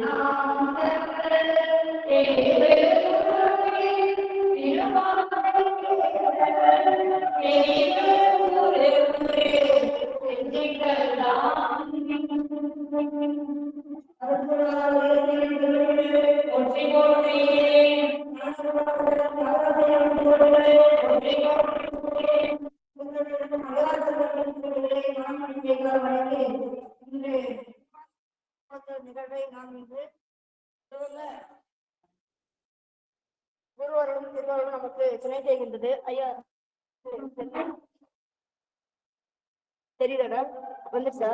നാം തങ്ങൾ துணை ஐயா தெரியுதாடா? வந்துருச்சா?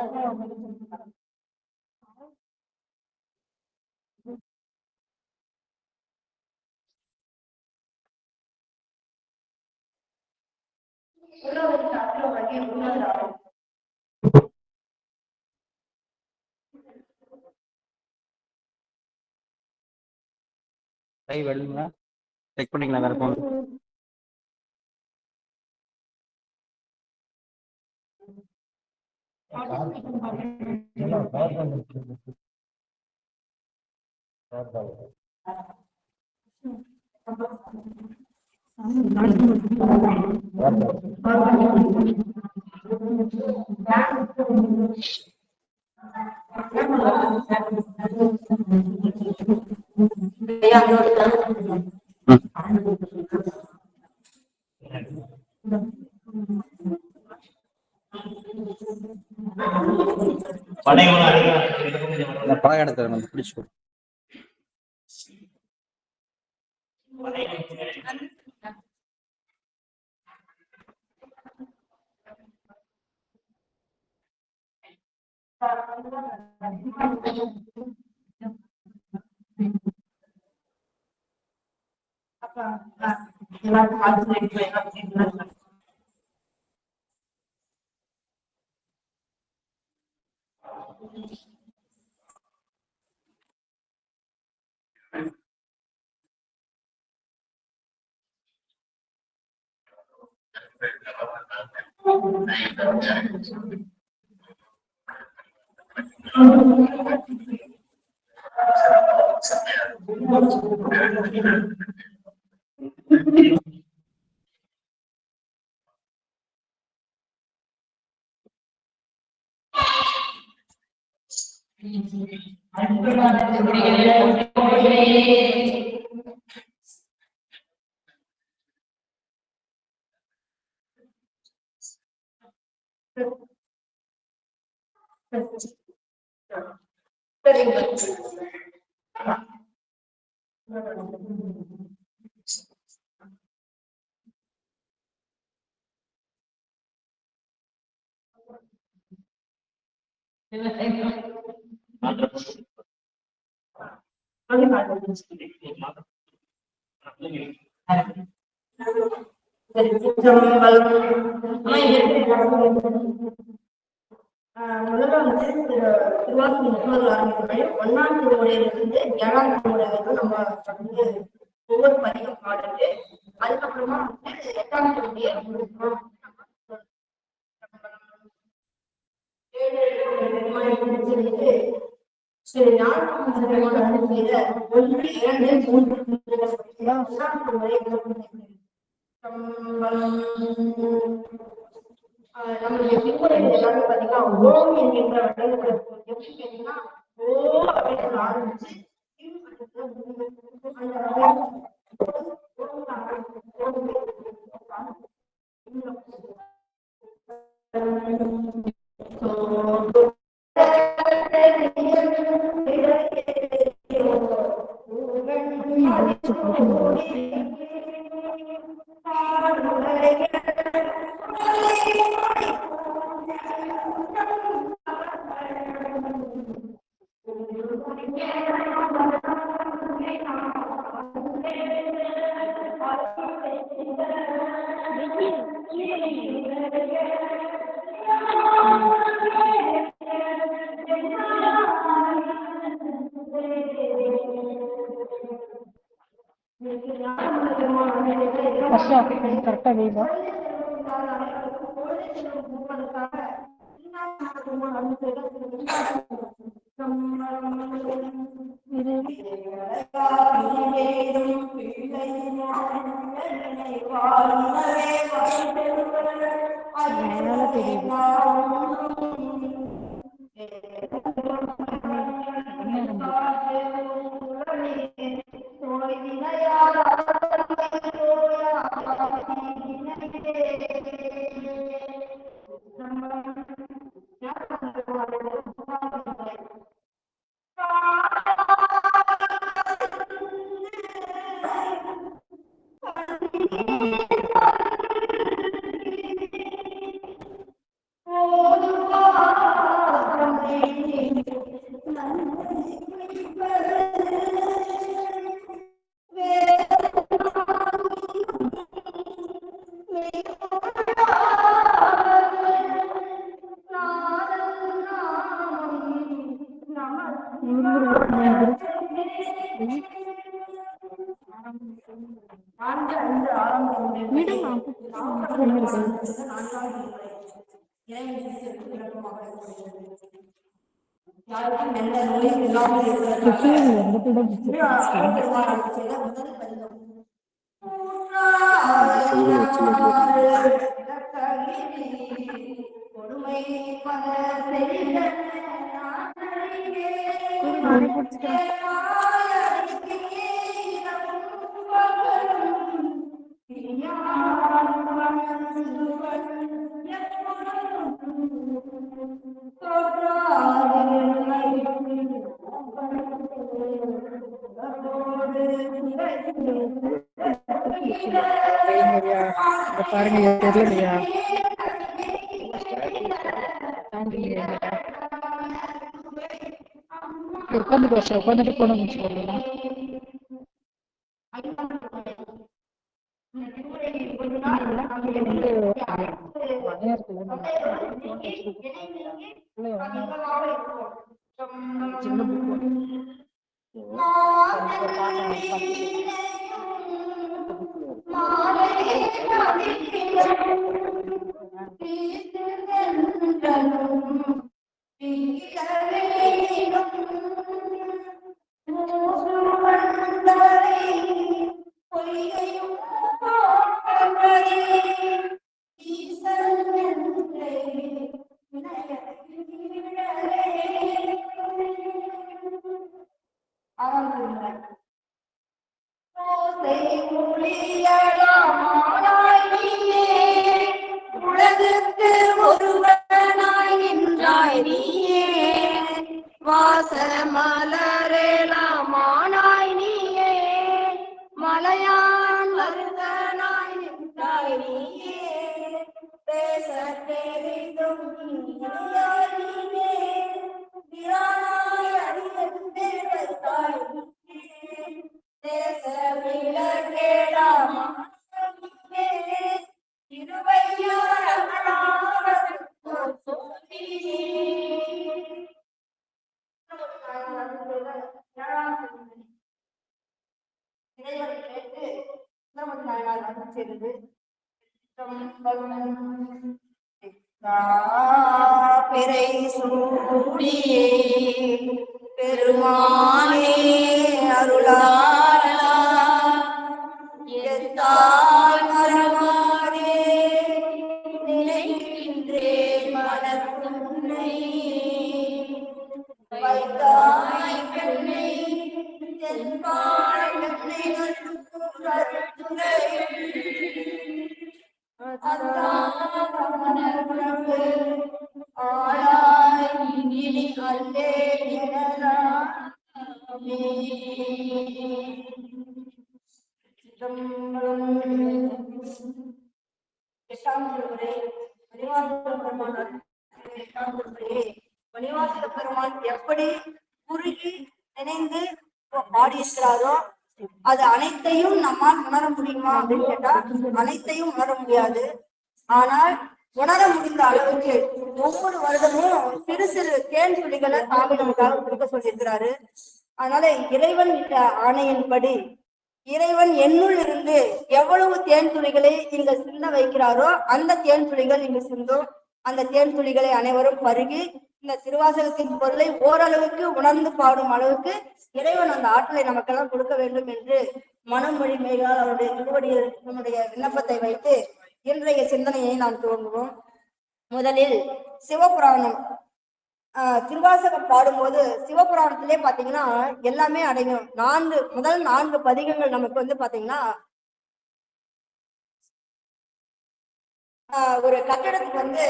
கை செக் பண்ணிக்கலாம் வேற போகணும் இந்த பழம் எடுத்து நம்ம பிடிச்சு Thank you. Terima kasih. முதல்ல வந்து திருவாரூர் முப்பது ஆரம்பிக்கிறேன் ஒன்னாம் திருமுறையிலிருந்து ஏழாம் திருமுறை வரைக்கும் நம்ம வந்து ஒவ்வொரு பதிகம் பாடிட்டு அதுக்கப்புறமா வந்து எட்டாம் திருமுறையை முடிக்கிறோம் ஏழு பெருமானை முடிச்சிருந்து ஸ்ரீ ஒன்று இரண்டு மூன்று ஒன்றாம் திருமுறை ஆஹ் நம்மளுடைய திருமுறைகள் எல்லாமே பாத்தீங்கன்னா ஓம் என்கின்ற வடங்குல எப்படி கேட்டீங்கன்னா ஓ அப்படின்னு ஆரம்பிச்சு அந்த கரெக்டா நான்கு கொடுமை பல செய்த வைங்கய்யா. பாருங்க இது தெரியலையா தாண்டிங்க உட்காந்து பேச உட்காந்துட்டு போன சொல்லலாம் ஆறாம் பிறை சூடியே பெருமானே அருளா எட்டாம் திருமுறை மணிவாசக பெருமான் எட்டாம் திருமுறையே மணிவாசக பெருமான் எப்படி குறுகி நினைந்து பாடியிருக்கிறாரோ அது அனைத்தையும் நம்மால் உணர முடியுமா அப்படின்னு கேட்டா அனைத்தையும் உணர முடியாது. ஆனால் உணர முடிந்த அளவுக்கு ஒவ்வொரு வருடமும் சிறு சிறு தேன் துளிகளை நமக்காக கொடுக்க சொல்லியிருக்கிறாரு. அதனால இறைவன் இட்ட ஆணையின்படி இறைவன் என்னுள் இருந்து எவ்வளவு தேன் துளிகளை இங்க சிந்த வைக்கிறாரோ அந்த தேன் துளிகள் இங்கு சிந்தும். அந்த தேன் துளிகளை அனைவரும் பருகி இந்த திருவாசகத்தின் பொருளை ஓரளவுக்கு உணர்ந்து பாடும் அளவுக்கு இறைவன் அந்த ஆற்றலை நமக்கெல்லாம் கொடுக்க வேண்டும் என்று மனமொழி மேலால் அவருடைய திருவடியில் நம்முடைய விண்ணப்பத்தை வைத்து இன்றைய சிந்தனையை நாம் துவங்குவோம். முதலில் சிவபுராணம். திருவாசகம் பாடும்போது சிவபுராணத்திலே பாத்தீங்கன்னா எல்லாமே அடங்கும். நான்கு முதல் நான்கு பதிகங்கள் நமக்கு வந்து பாத்தீங்கன்னா ஒரு கட்டடத்துக்கு வந்து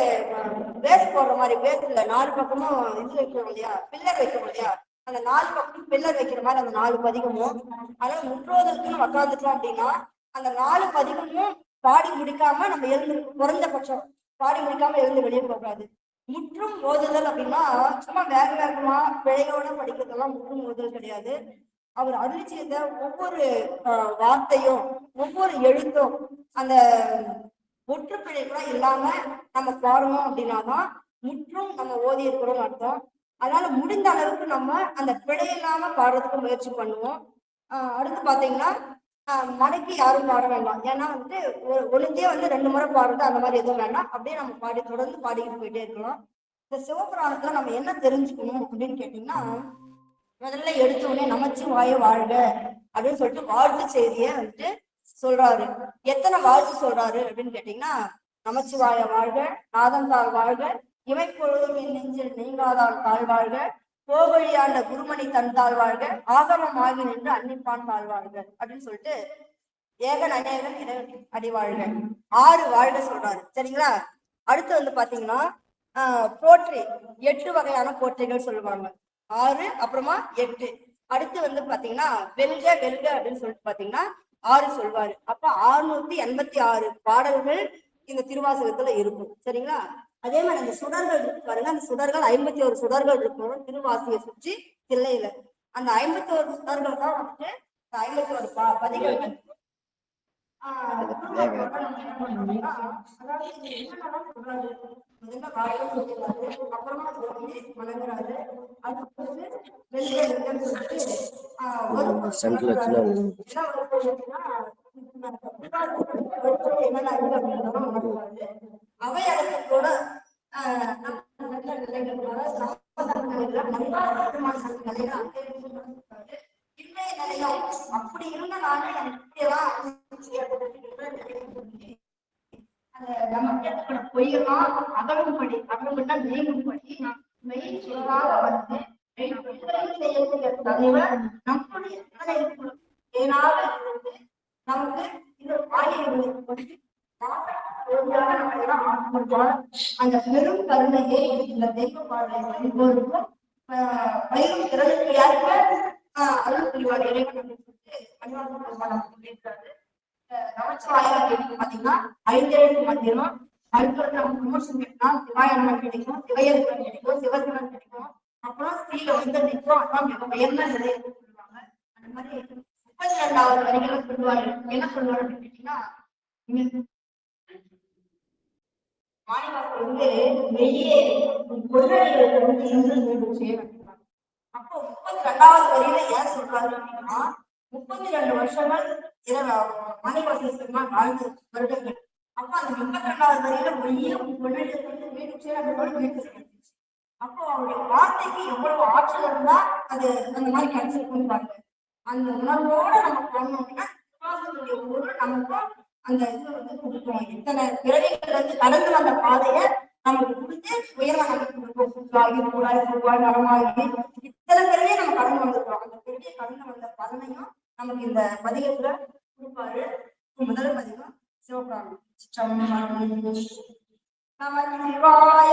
பேஸ் போடுற மாதிரி பேஸ் இல்ல நாலு பக்கமும் இது வைக்கிறோம் இல்லையா? பில்லர் வைக்கிறோம் இல்லையா? அந்த நாலு பக்கமும் பில்லர் வைக்கிற மாதிரி அந்த நாலு பதிகமும். ஆனா முற்றோதலுக்குன்னு உட்காந்துட்டோம் அப்படின்னா அந்த நாலு பதிகமும் பாடி முடிக்காம நம்ம எழுந்து குறைஞ்சபட்சம் பாடி முடிக்காம எழுந்து வெளியே போகாது முற்றும் ஓதுதல் அப்படின்னா சும்மா வேக வேகமா பிழையோட படிக்கிறதெல்லாம் முற்றும் ஓதுதல் கிடையாது. அவர் அருளி செய்த ஒவ்வொரு வார்த்தையும் ஒவ்வொரு எழுத்தும் அந்த ஒற்றுப்பிழைகள்லாம் இல்லாம நம்ம பாடணும் அப்படின்னாதான் முற்றும் நம்ம ஓதி இருக்கிறோம் அர்த்தம். அதனால முடிந்த அளவுக்கு நம்ம அந்த பிழை இல்லாம பாடுறதுக்கு முயற்சி பண்ணுவோம். அடுத்து பாத்தீங்கன்னா மடக்கி யாரும் பாட வேண்டாம். ஏன்னா வந்து ஒளிஞ்சே வந்து ரெண்டு முறை பாடுறது அந்த மாதிரி எதுவும் வேண்டாம். அப்படியே நம்ம பாடி தொடர்ந்து பாடிக்கிட்டு போயிட்டே இருக்கலாம். இந்த சிவபுராணத்துல நம்ம என்ன தெரிஞ்சுக்கணும் அப்படின்னு கேட்டீங்கன்னா முதல்ல எடுத்த உடனே நமச்சிவாய வாழ்க அப்படின்னு சொல்லிட்டு வாழ்த்து செய்தியை வந்துட்டு சொல்றாரு. எத்தனை வாழ்த்து சொல்றாரு அப்படின்னு கேட்டீங்கன்னா நமச்சிவாய வாழ்க நாதந்தாள் வாழ்க இமைப்பொழுதும் என் நெஞ்சில் நீங்காதால் தாழ் வாழ்க கோவழியாண்ட குருமணி தன் தாழ்வாழ்க ஆகமம் ஆகி நின்று அன்னிப்பான் தாழ்வாழ்க அப்படின்னு சொல்லிட்டு ஏகன் அநேகன் இறைவன் அடிவாழ்க ஆறு வாழ்க சொல்றாரு. சரிங்களா? அடுத்து வந்து பாத்தீங்கன்னா ஆஹ் போற்றி. எட்டு வகையான போற்றிகள் சொல்லுவாங்க. ஆறு அப்புறமா எட்டு. அடுத்து வந்து பாத்தீங்கன்னா வெல்க வெல்க அப்படின்னு சொல்லிட்டு பாத்தீங்கன்னா ஆறு சொல்வாரு. அப்ப ஆறுநூத்தி எண்பத்தி ஆறு பாடல்கள் இந்த திருவாசகத்துல இருக்கும். சரிங்களா? அதே மாதிரி அந்த சுடர்கள் இருக்கு பாருங்க அந்த சுடர்கள் ஐம்பத்தி ஒரு சுடர்கள் இருக்கும் திருவாசியை சுற்றி தில்லையில. அந்த ஐம்பத்தி ஒரு சுடர்கள் தான் வந்துட்டு ஐம்பத்தி ஒரு ப பதிகங்கள் ஆஹ் திருவள்ளுவர் வந்து என்ன பண்றாருன்னா, அதாவது இது என்னென்னலாம் சொல்றாரு? முதல்ல வாயில சொல்றாரு, அப்புறமா சொல்லி வணங்குறாரு அதுக்கு வெளியே இருக்குன்னு சொல்லிட்டு ஆஹ் ஒரு சென்ட்ரல் வச்சுல என்ன ஒரு சொல்லுன்னா, என்னென்ன இருக்கு அப்படின்றத உணர்வாரு அவை கூட ஆஹ் நம்ம நல்ல நிலைகளோட சமூக நிலையில நல்ல நிலையில அங்கே இருந்து இன்றைய நிலையம் அப்படி இருந்த நானே எனக்கு இப்படியெல்லாம் அந்த நம்ம கேட்கப்பட பொய்யெல்லாம் அகலும்படி அகலும்படினா நீங்கும்படி நாம் மெய் சுடராக வந்து மெய் பிள்ளைகள் செய்யக்கூடிய தலைவர் நம்முடைய தலைவர் ஏனாக இருந்து நமக்கு இந்த ஆகியவர்களுக்கு அந்த பெரும் கருணையை இந்த தெய்வ பாடலை படிப்போருக்கும் பயிரும் திறனுக்கு யாருக்குமே ஆஹ் அருள் புரிவார் இறைவன் அப்படின்னு சொல்லிட்டு பணிவாளர் பெருமாள் சொல்லியிருக்காரு நமச்சிவாயம் அப்படின்னு பாத்தீங்கன்னா ஐந்தெழுத்து மந்திரம். அடுத்தது நமக்கு விமர்சனம் கேட்டா கிடைக்கும் சிவயர்மன் கிடைக்கும் சிவசிவன் கிடைக்கும். அப்புறம் ஸ்ரீல வந்து நிற்கும் அதான் மிக உயர்ந்த சொல்லுவாங்க? அந்த மாதிரி முப்பத்தி ரெண்டாவது வரிகளை சொல்லுவாரு என்ன சொல்லுவாரு அப்படின்னு கேட்டீங்கன்னா இங்க மாணிவாசர் வந்து வெளியே கொள்கைகளை வந்து இன்று அப்போ முப்பத்தி ரெண்டாவது வரியில ஏன் சொல்றாரு அப்படின்னா முப்பத்தி ரெண்டு வருஷங்கள் மணிவாசல் பெருமாள் வாழ்ந்து வருடங்கள். அப்போ அந்த முப்பத்தி ரெண்டாவது வரியில மைய கொள்கைகளை வந்து நிரூபிச்சே அந்த மாதிரி முயற்சி அப்போ அவருடைய வார்த்தைக்கு எவ்வளவு ஆற்றல் இருந்தா அது அந்த மாதிரி கிடைச்சிருக்குன்னு பாருங்க அந்த உணர்வோட நம்ம பண்ணோம் அப்படின்னா திருவாசகத்துடைய பொருள் நமக்கும் அந்த இது வந்து கொடுக்கும் இத்தனை பிறவிகள் வந்து கடந்து வந்த பாதைய நமக்கு கொடுத்து உயர்வ நமக்கு கொடுக்கும். புத்தாகி கூடாய் பூவாய் மரமாகி இத்தனை பிறவியை நம்ம கடந்து வந்திருக்கோம். அந்த பிறவியை கடந்து வந்த பலனையும் நமக்கு இந்த பதிகத்துல கொடுப்பாரு. முதல் பதிகம் சிவபுராணம். சிற்றம்பலம். நமச்சிவாய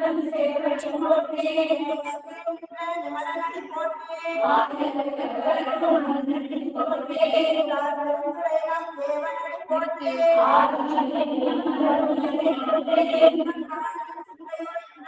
நன்றையடி